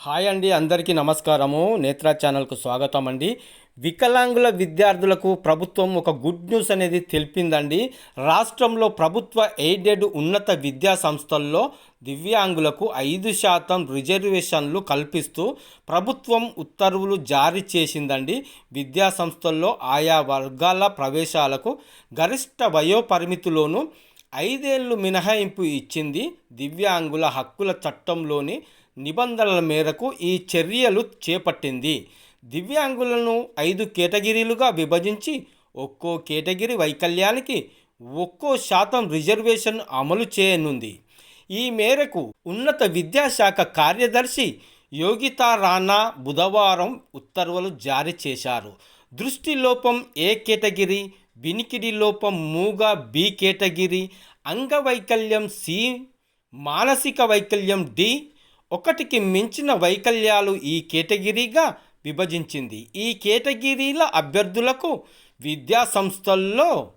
Hi అండి అందరికీ నమస్కారము. నేత్ర ఛానల్కు స్వాగతం అండి వికలాంగుల విద్యార్థులకు ప్రభుత్వం ఒక గుడ్ న్యూస్ అనేది తెలిపిందండి. రాష్ట్రంలో ప్రభుత్వ ఎయిడెడ్ ఉన్నత విద్యా సంస్థల్లో దివ్యాంగులకు ఐదు శాతం రిజర్వేషన్లు కల్పిస్తూ ప్రభుత్వం ఉత్తర్వులు జారీ చేసిందండి. విద్యా సంస్థల్లో ఆయా వర్గాల ప్రవేశాలకు గరిష్ట వయోపరిమితిలోనూ ఐదేళ్ళు మినహాయింపు ఇచ్చింది దివ్యాంగుల హక్కుల చట్టంలోని నిబంధనల మేరకు ఈ చర్యలు చేపట్టింది. దివ్యాంగులను ఐదు కేటగిరీలుగా విభజించి ఒక్కో కేటగిరీ వైకల్యానికి ఒక్కో శాతం రిజర్వేషన్ అమలు చేయనుంది. ఈ మేరకు ఉన్నత విద్యాశాఖ కార్యదర్శి యోగితా రాణా బుధవారం ఉత్తర్వులు జారీ చేశారు. దృష్టి లోపం ఏ కేటగిరీ వినికిడి లోపం మూగ బి కేటగిరీ అంగవైకల్యం సి మానసిక వైకల్యం డి ఒకటికి మించిన వైకల్యాలు ఈ కేటగిరీగా విభజించింది. ఈ కేటగిరీల అభ్యర్థులకు విద్యా సంస్థల్లో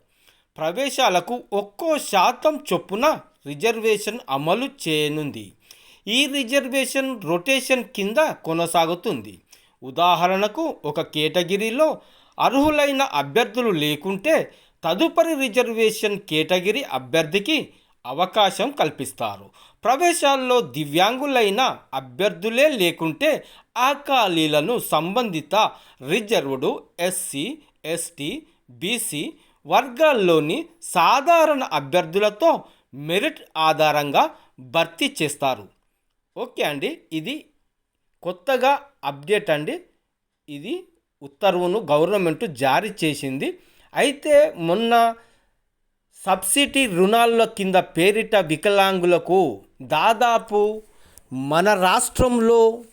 ప్రవేశాలకు ఒక్కో శాతం చొప్పున రిజర్వేషన్ అమలు చేయనుంది. ఈ రిజర్వేషన్ రొటేషన్ కింద కొనసాగుతుంది. ఉదాహరణకు ఒక కేటగిరీలో అర్హులైన అభ్యర్థులు లేకుంటే తదుపరి రిజర్వేషన్ కేటగిరీ అభ్యర్థికి అవకాశం కల్పిస్తారు. ప్రవేశాల్లో దివ్యాంగులైన అభ్యర్థులే లేకుంటే ఆ ఖాళీలను సంబంధిత రిజర్వ్డ్ ఎస్సీ ఎస్టీ బీసీ వర్గాల్లోని సాధారణ అభ్యర్థులతో మెరిట్ ఆధారంగా భర్తీ చేస్తారు. ఓకే అండి. ఇది కొత్తగా అప్డేట్ అండి. ఇది ఉత్తర్వును గవర్నమెంట్ జారీ చేసింది. అయితే మొన్న సబ్సిడీ రుణాల కింద పేరిట వికలాంగులకు దాదాపు మన రాష్ట్రంలో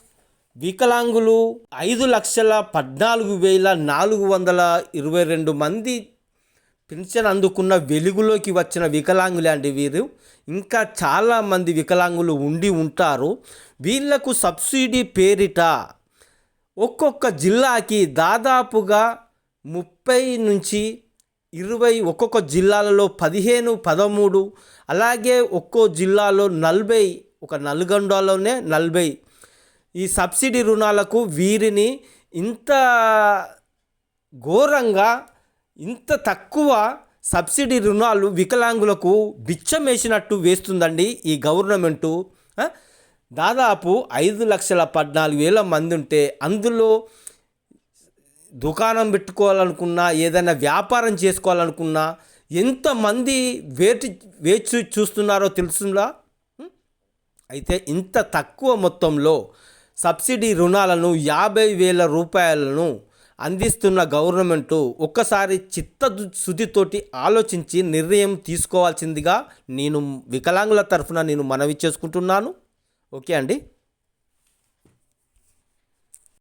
వికలాంగులు ఐదు లక్షల పద్నాలుగు వేల నాలుగు వందల ఇరవై రెండు మంది పింఛన్ అందుకున్న వెలుగులోకి వచ్చిన వికలాంగులే అండి వీరు. ఇంకా చాలామంది వికలాంగులు ఉండి ఉంటారు. వీళ్ళకు సబ్సిడీ పేరిట ఒక్కొక్క జిల్లాకి దాదాపుగా ముప్పై నుంచి ఇరవై ఒక్కొక్క జిల్లాలలో పదిహేను పదమూడు అలాగే ఒక్కో జిల్లాలో నలభై ఒక నల్గొండలోనే నలభై. ఈ సబ్సిడీ రుణాలకు వీరిని ఇంత ఘోరంగా ఇంత తక్కువ సబ్సిడీ రుణాలు వికలాంగులకు బిచ్చం వేసినట్టు వేస్తుందండి ఈ గవర్నమెంటు. దాదాపు ఐదు లక్షల పద్నాలుగు వేల మంది ఉంటే అందులో దుకాణం పెట్టుకోవాలనుకున్నా ఏదైనా వ్యాపారం చేసుకోవాలనుకున్నా ఎంతమంది వేచి వేచి చూస్తున్నారో తెలుసుందా అయితే ఇంత తక్కువ మొత్తంలో సబ్సిడీ రుణాలను యాభై వేల రూపాయలను అందిస్తున్న గవర్నమెంటు ఒక్కసారి చిత్త శుద్ధితోటి ఆలోచించి నిర్ణయం తీసుకోవాల్సిందిగా నేను వికలాంగుల తరఫున నేను మనవి చేసుకుంటున్నాను. ఓకే అండి?